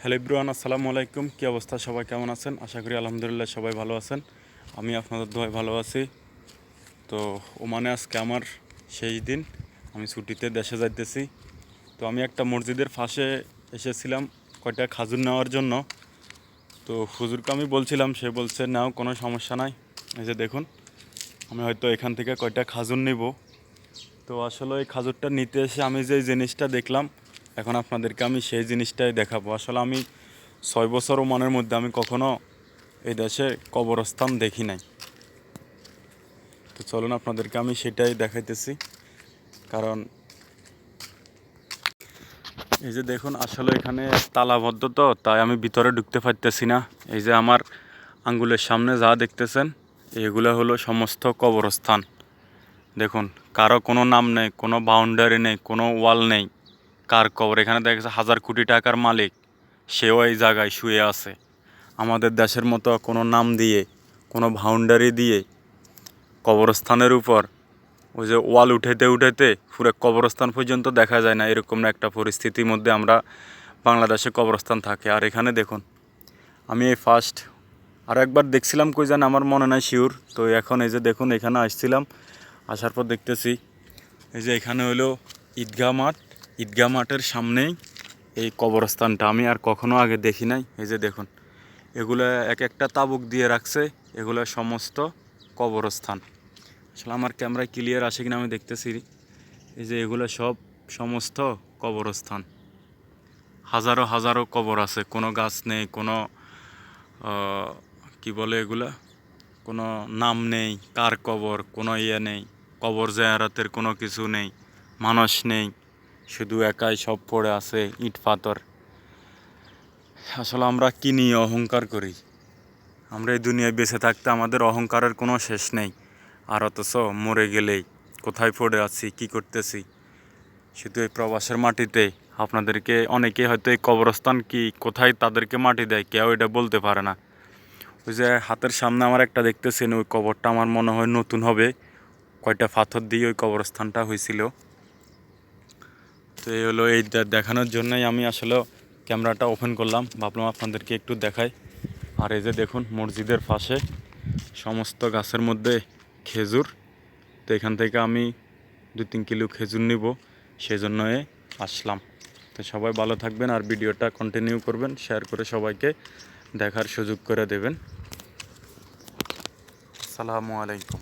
Hello ইব্রুয়ান আসসালামু আলাইকুম। কী অবস্থা? সবাই কেমন আছেন? আশা করি আলহামদুলিল্লাহ সবাই ভালো আছেন। আমি আপনাদের দোয়ায় ভালো আছি। তো ওমানে আজকে আমার সেই দিন। আমি ছুটিতে দেশে যাইতেছি। তো আমি একটা মসজিদের ফাঁসে এসেছিলাম কয়টা খাজুর নেওয়ার জন্য। তো হুজুরকে আমি বলছিলাম, সে বলছে, নাও, কোনো সমস্যা নাই। এই যে দেখুন, আমি হয়তো এখান থেকে কয়টা খাজুর নিব। তো আসলে এই খাজুরটা নিতে এসে আমি যে জিনিসটা দেখলাম এখন আপনাদেরকে আমি সেই জিনিসটাই দেখাবো। আসলে আমি ছয় বছর মনের মধ্যে আমি কখনো এই দেশে কবরস্থান দেখি নাই। তো চলুন আপনাদেরকে আমি সেটাই দেখাইতেছি। কারণ এই যে দেখুন, আসলে এখানে তালাবদ্ধ তো, তাই আমি ভিতরে ঢুকতে পারতেছি না। এই যে আমার আঙ্গুলের সামনে যা দেখতেছেন, এগুলো হলো সমস্ত কবরস্থান। দেখুন, কারও কোনো নাম নেই, কোনো বাউন্ডারি নেই, কোনো ওয়াল নেই। কার কবর এখানে দেখা যাচ্ছে হাজার কোটি টাকার মালিক। সেও এই জায়গায় শুয়ে আছে। আমাদের দেশের মতো কোনো নাম দিয়ে, কোনো বাউন্ডারি দিয়ে কবরস্থানের উপর ওই যে ওয়াল উঠেতে উঠেতে পুরো কবরস্থান পর্যন্ত দেখা যায় না, এরকম একটা পরিস্থিতির মধ্যে আমরা বাংলাদেশে কবরস্থান থাকে। আর এখানে দেখুন, আমি এই ফার্স্ট আর একবার দেখছিলাম কই জান, আমার মনে নাই শিওর তো এখন এই যে দেখুন, এখানে আসছিলাম, আসার পর দেখতেছি, এই যে এখানে হলো ঈদগাহ মাঠ। ঈদগাহ মাঠের সামনেই এই কবরস্থানটা। আমি আর কখনো আগে দেখি নাই। এই যে দেখুন, এগুলো এক একটা তাবুক দিয়ে রাখছে, এগুলো সমস্ত কবরস্থান। আসলে আমার ক্যামেরায় ক্লিয়ার আসে কিনা আমি দেখতেছি এই যে এগুলো সব সমস্ত কবরস্থান। হাজারো হাজারো কবর আছে। কোনো গাছ নেই, কোনো কি বলে এগুলা? কোনো নাম নেই, কার কবর, কোনো ইয়ে নেই। কবর জায়ারাতের কোনো কিছু নেই, মানুষ নেই। শুধু একাই সব পড়ে আছে ইট, পাথর। আসলে আমরা কি নিয়ে অহংকার করি? আমরা এই দুনিয়ায় বেঁচে থাকতে আমাদের অহংকারের কোনো শেষ নেই। আর অথচ মরে গেলেই কোথায় পড়ে আছি, কি করতেছি? শুধু এই প্রবাসের মাটিতে আপনাদেরকে অনেকে হয়তো এই কবরস্থান কি কোথায় তাদেরকে মাটি দেয়, কেউ এটা বলতে পারে না। ওই যে হাতের সামনে আমার একটা দেখতেছেন, ওই কবরটা আমার মনে হয় নতুন হবে। কয়টা পাথর দিয়ে ওই কবরস্থানটা হয়েছিল। তো এই হলো এই দেখানোর জন্যই আমি আসলে ক্যামেরাটা ওপেন করলাম। ভাবলাম আপনাদেরকে একটু দেখাই। আর এই যে দেখুন, মসজিদের পাশে সমস্ত গাছের মধ্যে খেজুর। তো এখান থেকে আমি দু তিন কিলো খেজুর নিব সেজন্য আসলাম। তো সবাই ভালো থাকবেন আর ভিডিওটা কন্টিনিউ করবেন শেয়ার করে সবাইকে দেখার সুযোগ করে দেবেন। আসসালামু আলাইকুম।